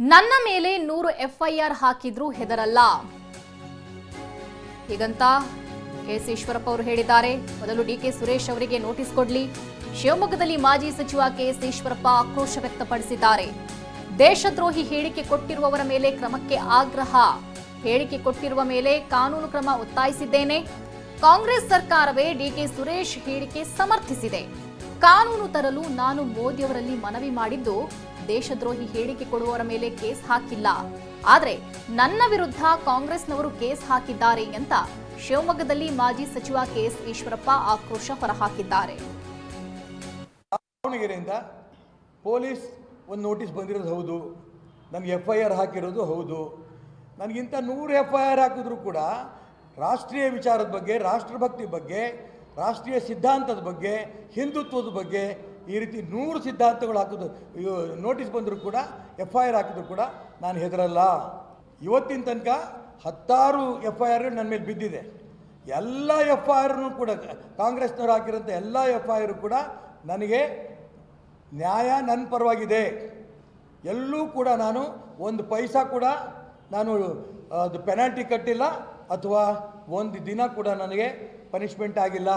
ನನ್ನ ಮೇಲೆ ನೂರು ಎಫ್ಐಆರ್ ಹಾಕಿದ್ರು ಹೆದರಲ್ಲ. ಹೀಗಂತ ಎಸ್ ಈಶ್ವರಪ್ಪ ಅವರು ಹೇಳಿದ್ದಾರೆ. ಮೊದಲು ಡಿಕೆ ಸುರೇಶ್ ಅವರಿಗೆ ನೋಟಿಸ್ ಕೊಡ್ಲಿ. ಶಿವಮೊಗ್ಗದಲ್ಲಿ ಮಾಜಿ ಸಚಿವ ಕೆಎಸ್ ಈಶ್ವರಪ್ಪ ಆಕ್ರೋಶ ವ್ಯಕ್ತಪಡಿಸಿದ್ದಾರೆ. ದೇಶದ್ರೋಹಿ ಹೇಳಿಕೆ ಕೊಟ್ಟಿರುವವರ ಮೇಲೆ ಕ್ರಮಕ್ಕೆ ಆಗ್ರಹ. ಹೇಳಿಕೆ ಕೊಟ್ಟಿರುವ ಮೇಲೆ ಕಾನೂನು ಕ್ರಮ ಒತ್ತಾಯಿಸಿದ್ದೇನೆ. ಕಾಂಗ್ರೆಸ್ ಸರ್ಕಾರವೇ ಡಿಕೆ ಸುರೇಶ್ ಹೇಳಿಕೆ ಸಮರ್ಥಿಸಿದೆ. ಕಾನೂನು ತರಲು ನಾನು ಮೋದಿಯವರಲ್ಲಿ ಮನವಿ ಮಾಡಿದ್ದು ದೇಶದ್ರೋಹಿ ಹೇಳಿಕೆ ಕೊಡುವವರ ಮೇಲೆ ಕೇಸ್ ಹಾಕಿಲ್ಲ. ಆದರೆ ನನ್ನ ವಿರುದ್ಧ ಕಾಂಗ್ರೆಸ್ನವರು ಕೇಸ್ ಹಾಕಿದ್ದಾರೆ ಅಂತ ಶಿವಮೊಗ್ಗದಲ್ಲಿ ಮಾಜಿ ಸಚಿವ ಕೆಎಸ್ ಈಶ್ವರಪ್ಪ ಆಕ್ರೋಶ ಹೊರಹಾಕಿದ್ದಾರೆ. ದಾವಣಗೆರೆಯಿಂದ ಪೊಲೀಸ್ ಒಂದು ನೋಟಿಸ್ ಬಂದಿರೋದು ಹೌದು. ನನಗೆ ಎಫ್ ಐ ಆರ್ ಹಾಕಿರೋದು ಹೌದು. ನನಗಿಂತ ನೂರು ಎಫ್ ಐ ಆರ್ ಹಾಕಿದ್ರು ಕೂಡ ರಾಷ್ಟ್ರೀಯ ವಿಚಾರದ ಬಗ್ಗೆ ರಾಷ್ಟ್ರಭಕ್ತಿ ಬಗ್ಗೆ ರಾಷ್ಟ್ರೀಯ ಸಿದ್ಧಾಂತದ ಬಗ್ಗೆ, ಹಿಂದುತ್ವದ ಬಗ್ಗೆ ಈ ರೀತಿ ನೂರು ಸಿದ್ಧಾಂತಗಳು ಹಾಕಿದ್ರು. ನೋಟಿಸ್ ಬಂದರೂ ಕೂಡ ಎಫ್ ಐ ಆರ್ ಹಾಕಿದ್ರು ಕೂಡ ನಾನು ಹೆದರಲ್ಲ. ಇವತ್ತಿನ ತನಕ ಹತ್ತಾರು ಎಫ್ ಐ ಆರ್ ನನ್ನ ಮೇಲೆ ಬಿದ್ದಿದೆ. ಎಲ್ಲ ಎಫ್ ಐ ಆರ್ನು ಕೂಡ, ಕಾಂಗ್ರೆಸ್ನವ್ರು ಹಾಕಿರೋಂಥ ಎಲ್ಲ ಎಫ್ ಐ ಆರ್ ಕೂಡ ನನಗೆ ನ್ಯಾಯ ನನ್ನ ಪರವಾಗಿದೆ. ಎಲ್ಲೂ ಕೂಡ ನಾನು ಒಂದು ಪೈಸಾ ಕೂಡ ನಾನು, ಅದು ಪೆನಾಲ್ಟಿ ಕಟ್ಟಿಲ್ಲ. ಅಥವಾ ಒಂದು ದಿನ ಕೂಡ ನನಗೆ ಪನಿಷ್ಮೆಂಟ್ ಆಗಿಲ್ಲ.